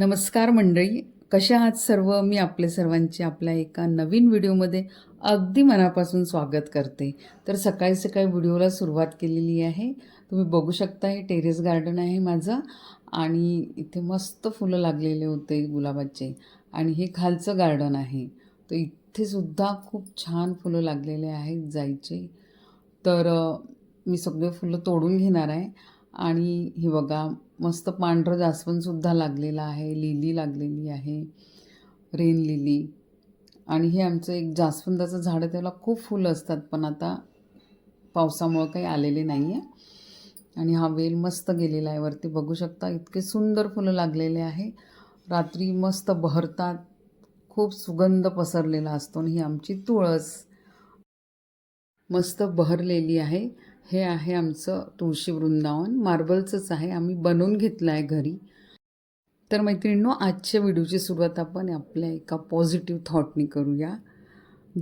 नमस्कार मंडळी कशा आहात सर्व? मी आपले सर्वांचे आपल्या एका नवीन व्हिडिओमध्ये अगदी मनापासून स्वागत करते. तर सकाळी सकाळी व्हिडिओला सुरुवात केलेली आहे. तुम्ही बघू शकता हे टेरेस गार्डन आहे माझं आणि इथे मस्त फुलं लागलेले होते गुलाबाचे आणि हे खालचं गार्डन आहे. तर इथे सुद्धा खूप छान फुलं लागलेले आहेत जायचे. तर मी सगळे फुलं तोडून घेणार आहे. आणि हे बघा मस्त पांढरं जास्वंदसुद्धा लागलेलं आहे लिली लागलेली आहे रेन लिली. आणि हे आमचं एक जास्वंदाचं झाड आहे त्याला खूप फुलं असतात पण आता पावसामुळं काही आलेले नाही आहे आणि हा वेल मस्त गेलेला आहे वरती बघू शकता इतके सुंदर फुलं लागलेले आहे. रात्री मस्त बहरतात खूप सुगंध पसरलेला असतो आणि ही आमची तुळस मस्त बहरलेली आहे. हे आहे आमचं तुळशी वृंदावन. मार्बलचंच आहे. आम्ही बनवून घेतलं आहे घरी. तर मैत्रिणींनो आजच्या व्हिडिओची सुरुवात आपण आपल्या एका पॉझिटिव्ह थॉटनी करूया.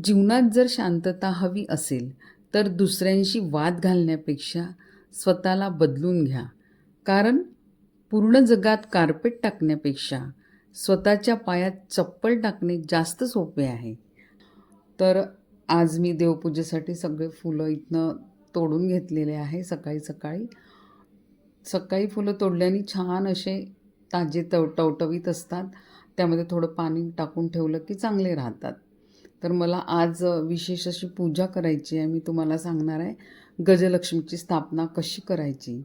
जीवनात जर शांतता हवी असेल तर दुसऱ्यांशी वाद घालण्यापेक्षा स्वतःला बदलून घ्या. कारण पूर्ण जगात कार्पेट टाकण्यापेक्षा स्वतःच्या पायात चप्पल टाकणे जास्त सोपे आहे. तर आज मी देवपूजेसाठी सगळे फुलं इथनं तोडून घेतलेले आहे सकाळी सकाळी. सकाळी फुलं तोडल्याने छान असे ताजे तव टवटवीत असतात. त्यामध्ये थोडं पाणी टाकून ठेवलं की चांगले राहतात. तर मला आज विशेष अशी पूजा करायची आहे. मी तुम्हाला सांगणार आहे गजलक्ष्मीची स्थापना कशी करायची.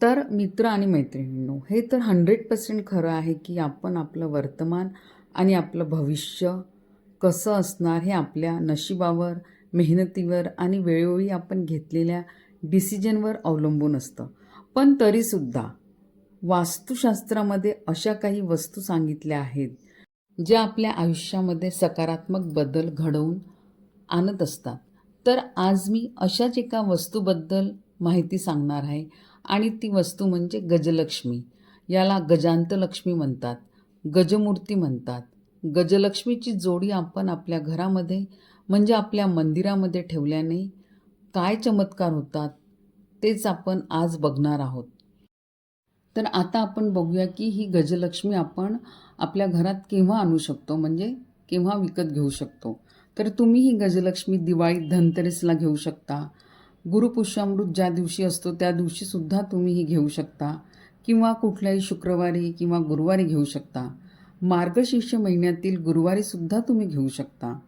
तर मित्र आणि मैत्रिणींनो हे तर हंड्रेड पर्सेंट खरं आहे की आपण आपलं वर्तमान आणि आपलं भविष्य कसं असणार हे आपल्या नशिबावर मेहनतीवर आणि वेळोवेळी आपण घेतलेल्या डिसिजनवर अवलंबून असतं. पण तरीसुद्धा वास्तुशास्त्रामध्ये अशा काही वस्तू सांगितल्या आहेत ज्या आपल्या आयुष्यामध्ये सकारात्मक बदल घडवून आणत असतात. तर आज मी अशाच एका वस्तूबद्दल माहिती सांगणार आहे आणि ती वस्तू म्हणजे गजलक्ष्मी. याला गजांतलक्ष्मी म्हणतात गजमूर्ती म्हणतात. गजलक्ष्मीची जोडी आपण आपल्या घरामध्ये म्हणजे आपल्या मंदिरामध्ये ठेवल्याने काय चमत्कार होतात तेच आपण आज बघणार आहोत. तर आता आपण बघूया की ही गजलक्ष्मी आपण आपल्या घरात केव्हा आणू शकतो म्हणजे केव्हा विकत घेऊ शकतो. तर तुम्ही ही गजलक्ष्मी दिवाळीत धनतेरसला घेऊ शकता. गुरुपुष्यामृत ज्या दिवशी असतो त्या दिवशीसुद्धा तुम्ही ही घेऊ शकता. किंवा कुठल्याही शुक्रवारी किंवा गुरुवारी घेऊ शकता. मार्गशीर्ष महिन्यातील गुरुवारीसुद्धा तुम्ही घेऊ शकता.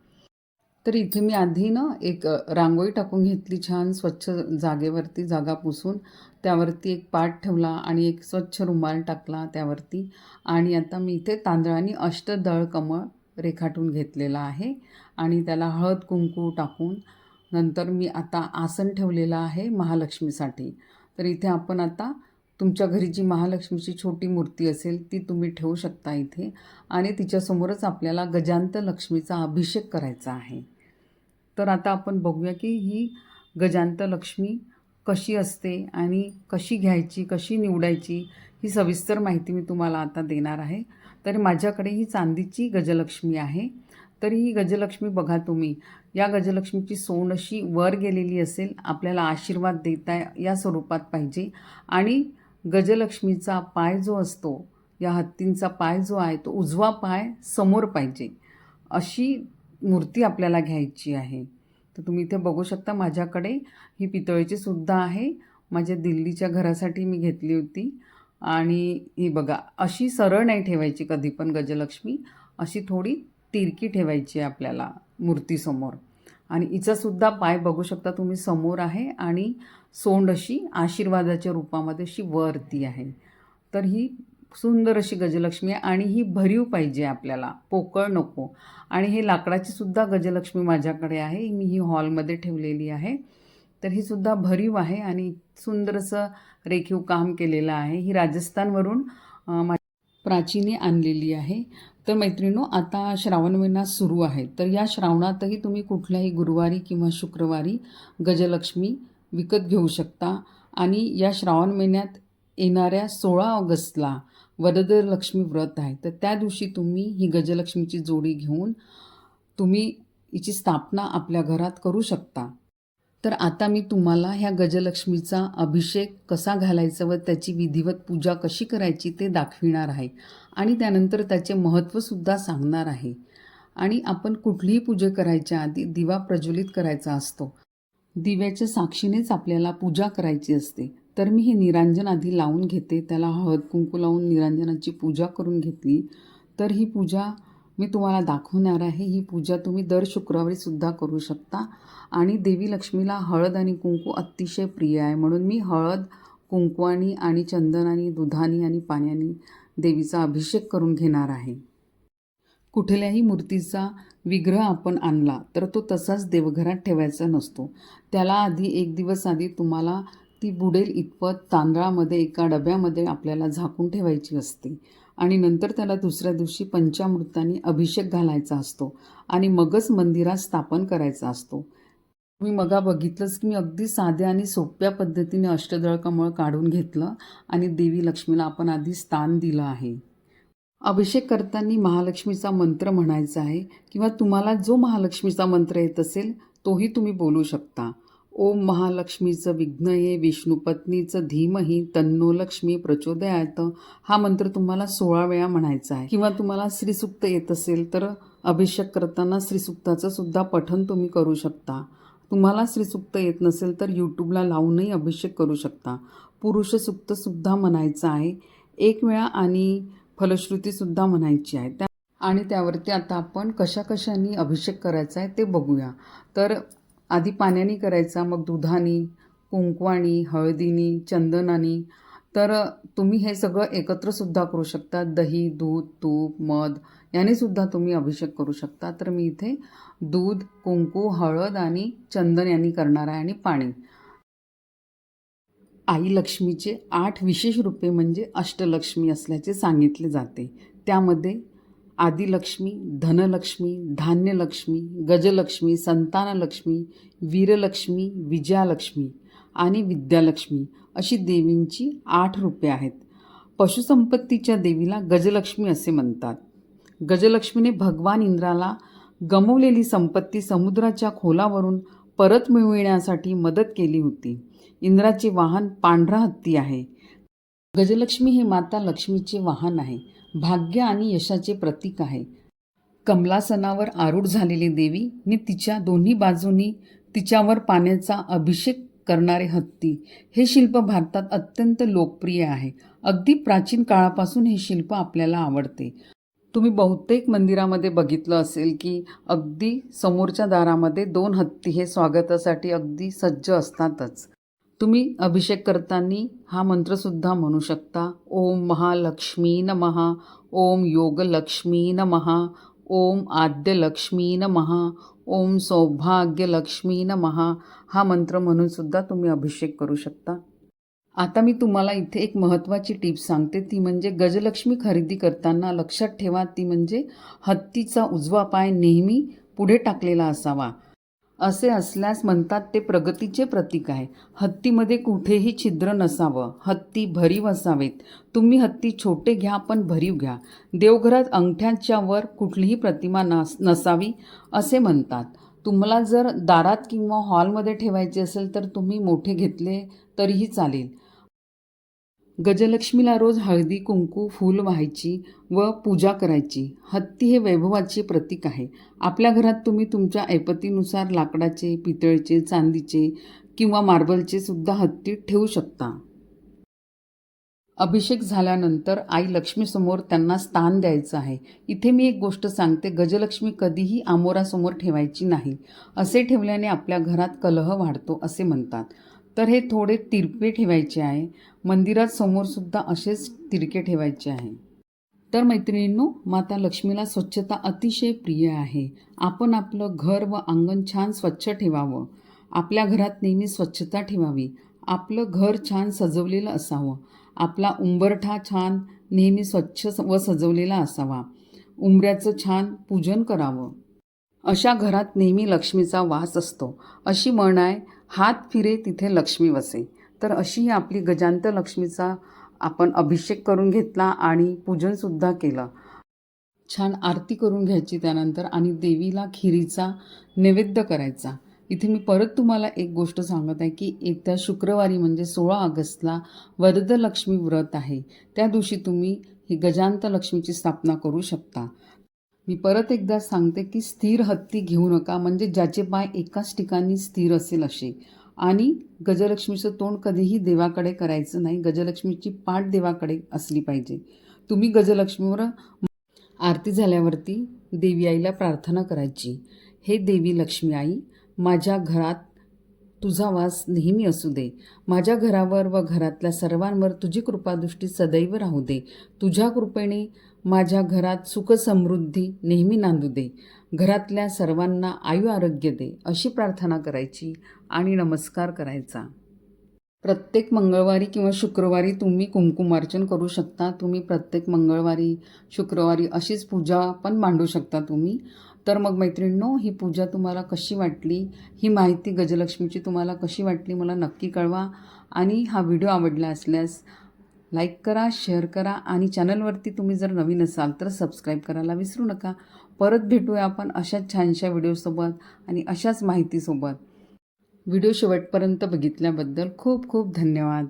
तर इथे मी आधी ना एक रांगोळी टाकून घेतली छान स्वच्छ जागेवरती जागा पुसून. त्यावरती एक पाट ठेवला आणि एक स्वच्छ रुमाल टाकला त्यावरती. आणि आता मी इथे तांदळाने अष्टदळ कमळ रेखाटून घेतलेला आहे आणि त्याला हळद कुंकू टाकून. नंतर मी आता आसन ठेवलेलं आहे महालक्ष्मीसाठी. तर इथे आपण आता तुमच्या घरी जी महालक्ष्मीची छोटी मूर्ती असेल ती तुम्ही ठेवू शकता इथे. आणि तिच्यासमोरच आपल्याला गजांत लक्ष्मीचा अभिषेक करायचा आहे. तर आता आपण बघूया की ही गजांत लक्ष्मी कशी असते आणि कशी घ्यायची कशी निवडायची ही सविस्तर माहिती मी तुम्हाला आता देणार आहे. तर माझ्याकडे ही चांदीची गजलक्ष्मी आहे. तर ही गजलक्ष्मी बघा तुम्ही या गजलक्ष्मीची सोंड अशी वर गेलेली असेल आपल्याला आशीर्वाद देता या स्वरूपात पाहिजे. आणि गजलक्ष्मीचा पाय जो असतो या हत्तींचा पाय जो आहे तो उजवा पाय समोर पाहिजे. अशी मूर्ती आपल्याला घ्यायची आहे. तर तुम्ही इथे बघू शकता माझ्याकडे ही पितळेची सुद्धा आहे. माझ्या दिल्लीच्या घरासाठी मी घेतली होती. आणि ही बघा अशी सरळ नाही ठेवायची कधी पण गजलक्ष्मी. अशी थोडी तिरकी ठेवायची आहे आपल्याला मूर्तीसमोर. आणि हिचासुद्धा पाय बघू शकता तुम्ही समोर आहे आणि सोंड अशी आशीर्वादाच्या रूपामध्ये अशी वरती आहे. तर ही सुंदर अशी गजलक्ष्मी आहे आणि ही भरीव पाहिजे आपल्याला. पोकळ नको. आणि हे लाकडाची सुद्धा गजलक्ष्मी माझ्याकडे आहे. मी ही हॉलमध्ये ठेवलेली आहे. तर ही सुद्धा भरीव आहे आणि सुंदर असं रेखीव काम केलेलं आहे. ही राजस्थानवरून प्राचीने आणलेली आहे. तर मैत्रिणो आता श्रावण महिना सुरू आहे. तर या श्रावणातही तुम्ही कुठल्याही गुरुवारी किंवा शुक्रवारी गजलक्ष्मी विकत घेऊ शकता. आणि या श्रावण महिन्यात येणाऱ्या सोळा ऑगस्टला वरदलक्ष्मी व्रत आहे. तर त्या दिवशी तुम्ही ही गजलक्ष्मीची जोडी घेऊन तुम्ही हिची स्थापना आपल्या घरात करू शकता. तर आता मी तुम्हाला ह्या गजलक्ष्मीचा अभिषेक कसा घालायचा व त्याची विधिवत पूजा कशी करायची ते दाखविणार आहे आणि त्यानंतर त्याचे महत्त्वसुद्धा सांगणार आहे. आणि आपण कुठलीही पूजा करायच्या आधी दिवा प्रज्वलित करायचा असतो. दिव्याच्या साक्षीनेच आपल्याला पूजा करायची असते. तर मी हे निरांजन आधी लावून घेते. त्याला हळद कुंकू लावून निरांजनाची पूजा करून घेतली. तर ही पूजा मी तुम्हाला दाखवणार आहे. ही पूजा तुम्ही दर शुक्रवारीसुद्धा करू शकता. आणि देवी लक्ष्मीला हळद आणि कुंकू अतिशय प्रिय आहे. म्हणून मी हळद कुंकवानी आणि चंदनानी दुधानी आणि पाण्याने देवीचा अभिषेक करून घेणार आहे. कुठल्याही मूर्तीचा विग्रह आपण आणला तर तो तसाच देवघरात ठेवायचा नसतो. त्याला आधी एक दिवस आधी तुम्हाला ती बुडेल इतपत तांदळामध्ये एका डब्यामध्ये आपल्याला झाकून ठेवायची असते. आणि नंतर त्याला दुसऱ्या दिवशी पंचामृतांनी अभिषेक घालायचा असतो आणि मगच मंदिरात स्थापन करायचा असतो. मी मगा बघितलंच की मी अगदी साध्या आणि सोप्या पद्धतीने अष्टदळ कमळ काढून घेतलं आणि देवी लक्ष्मीला आपण आधी स्थान दिलं आहे. अभिषेक करताना महालक्ष्मीचा मंत्र म्हणायचा आहे किंवा तुम्हाला जो महालक्ष्मीचा मंत्र येत असेल तोही तुम्ही बोलू शकता. ओम महालक्ष्मीचं विघ्न हे विष्णुपत्नीचं धीमही तन्नो लक्ष्मी प्रचोदयात. हा मंत्र तुम्हाला सोळा वेळा म्हणायचा आहे. किंवा तुम्हाला श्रीसुक्त येत असेल तर अभिषेक करताना श्रीसुक्ताचं सुद्धा पठन तुम्ही करू शकता. तुम्हाला श्रीसुक्त येत नसेल तर यूट्यूबला लावूनही अभिषेक करू शकता. पुरुष म्हणायचं आहे. एक वेळा आणि फलश्रुतीसुद्धा म्हणायची आहे. त्या आणि त्यावरती आता आपण कशा कशाने अभिषेक करायचा आहे ते बघूया. तर आधी पाण्याने करायचा मग दुधानी कुंकवानी हळदीनी चंदनानी. तर तुम्ही हे सगळं एकत्रसुद्धा करू शकता. दही दूध तूप मध यानेसुद्धा तुम्ही अभिषेक करू शकता. तर मी इथे दूध कुंकू हळद आणि चंदन यांनी करणार आहे आणि पाणी. आई लक्ष्मीचे आठ विशेष रूपे म्हणजे अष्टलक्ष्मी असल्याचे सांगितले जाते. त्यामध्ये आदिलक्ष्मी धनलक्ष्मी धान्यलक्ष्मी गजलक्ष्मी संतानलक्ष्मी वीरलक्ष्मी विजयालक्ष्मी आणि विद्यालक्ष्मी अशी देवींची आठ रूपे आहेत. पशुसंपत्तीच्या देवीला गजलक्ष्मी असे म्हणतात. गजलक्ष्मीने भगवान इंद्राला गमवलेली संपत्ती समुद्राच्या खोलावरून परत मिळविण्यासाठी मदत केली होती. इंद्राचे वाहन पांढरा हत्ती आहे. गजलक्ष्मी हे माता लक्ष्मीचे वाहन आहे. भाग्य आणि यशाचे प्रतीक आहे. कमलासनावर आरूढ झालेली देवी नि तिच्या दोन्ही बाजूंनी तिच्यावर पाण्याचा अभिषेक करणारे हत्ती. हे शिल्प भारतात अत्यंत लोकप्रिय आहे. अगदी प्राचीन काळापासून हे शिल्प आपल्याला आवडते. तुम्ही बहुतेक मंदिरामध्ये बघितलं असेल की अगदी समोरच्या दारामध्ये दोन हत्ती हे स्वागतासाठी अगदी सज्ज असतातच. तुम्ही अभिषेक करताना हा मंत्रसुद्धा म्हणू शकता. ओम महालक्ष्मी महा ओम योगलक्ष्मी महा ओम आद्यलक्ष्मी महा ओम सौभाग्यलक्ष्मी महा हा मंत्र म्हणूनसुद्धा तुम्ही अभिषेक करू शकता. आता मी तुम्हाला इथे एक महत्त्वाची टीप सांगते. ती म्हणजे गजलक्ष्मी खरेदी करताना लक्षात ठेवा. ती म्हणजे हत्तीचा उजवा पाय नेहमी पुढे टाकलेला असावा. असे असल्यास म्हणतात ते प्रगतीचे प्रतीक आहे. हत्तीमध्ये कुठेही छिद्र नसावं. हत्ती भरीव असावेत. तुम्ही हत्ती छोटे घ्या पण भरीव घ्या. देवघरात अंगठ्याच्या वर कुठलीही प्रतिमा नस नसावी असे म्हणतात. तुम्हाला जर दारात किंवा हॉलमध्ये ठेवायचे असेल तर तुम्ही मोठे घेतले तरीही चालेल. गजलक्ष्मीला रोज हळदी कुंकू फूल व्हायची व पूजा करायची. हत्ती हे वैभवाचे प्रतीक आहे. आपल्या घरात तुम्ही तुमच्या ऐपतीनुसार लाकडाचे पितळचे चांदीचे किंवा मार्बलचे सुद्धा हत्ती ठेवू शकता. अभिषेक झाल्यानंतर आई लक्ष्मीसमोर त्यांना स्थान द्यायचं आहे. इथे मी एक गोष्ट सांगते गजलक्ष्मी कधीही आमोरासमोर ठेवायची नाही. असे ठेवल्याने आपल्या घरात कलह वाढतो असे म्हणतात. तर हे थोडे तिरपे ठेवायचे आहे. मंदिरात समोरसुद्धा असेच तिरके ठेवायचे आहे. तर मैत्रिणींनो माता लक्ष्मीला स्वच्छता अतिशय प्रिय आहे. आपण आपलं घर व अंगण छान स्वच्छ ठेवावं. आपल्या घरात नेहमी स्वच्छता ठेवावी. आपलं घर छान सजवलेलं असावं. आपला उंबरठा छान नेहमी स्वच्छ व सजवलेला असावा. उंबऱ्याचं छान पूजन करावं. अशा घरात नेहमी लक्ष्मीचा वास असतो. अशी म्हण आहे हात फिरे तिथे लक्ष्मी वसे. तर अशी आपली गजांत लक्ष्मीचा आपण अभिषेक करून घेतला आणि पूजनसुद्धा केलं. छान आरती करून घ्यायची त्यानंतर आणि देवीला खिरीचा नैवेद्य करायचा. इथे मी परत तुम्हाला एक गोष्ट सांगत आहे की येत्या शुक्रवारी म्हणजे सोळा ऑगस्टला वरदलक्ष्मी व्रत आहे. त्या दिवशी तुम्ही ही गजांत लक्ष्मीची स्थापना करू शकता. मी परत एकदा सांगते की स्थिर हत्ती घेऊ नका म्हणजे ज्याचे पाय एकाच ठिकाणी स्थिर असेल असे. आणि गजलक्ष्मीचं तोंड कधीही देवाकडे करायचं नाही गजलक्ष्मीची पाठ देवाकडे असली पाहिजे. तुम्ही गजलक्ष्मीवर आरती झाल्यावरती देवी आईला प्रार्थना करायची. हे देवी लक्ष्मी आई माझ्या घरात तुझा वास नेहमी असू दे. माझ्या घरावर व घरातल्या सर्वांवर तुझी कृपादृष्टी सदैव राहू दे. तुझ्या कृपेने माझ्या घरात सुखसमृद्धी नेहमी नांदू दे. घरातल्या सर्वांना आयु आरोग्य दे अशी प्रार्थना करायची आणि नमस्कार करायचा. प्रत्येक मंगळवारी किंवा शुक्रवारी तुम्ही कुंकुमार्चन करू शकता. तुम्ही प्रत्येक मंगळवारी शुक्रवारी अशीच पूजा पण मांडू शकता तुम्ही. तर मग मैत्रिणींनो ही पूजा तुम्हाला कशी वाटली? ही माहिती गजलक्ष्मीची तुम्हाला कशी वाटली मला नक्की कळवा. आणि हा व्हिडिओ आवडला असल्यास लाईक करा शेअर करा आणि चॅनलवरती तुम्ही जर नवीन असाल तर सबस्क्राईब करायला विसरू नका. परत भेटूया आपण अशाच छानशा व्हिडिओसोबत आणि अशाच माहितीसोबत. व्हिडिओ शेवटपर्यंत बघितल्याबद्दल खूप खूप धन्यवाद.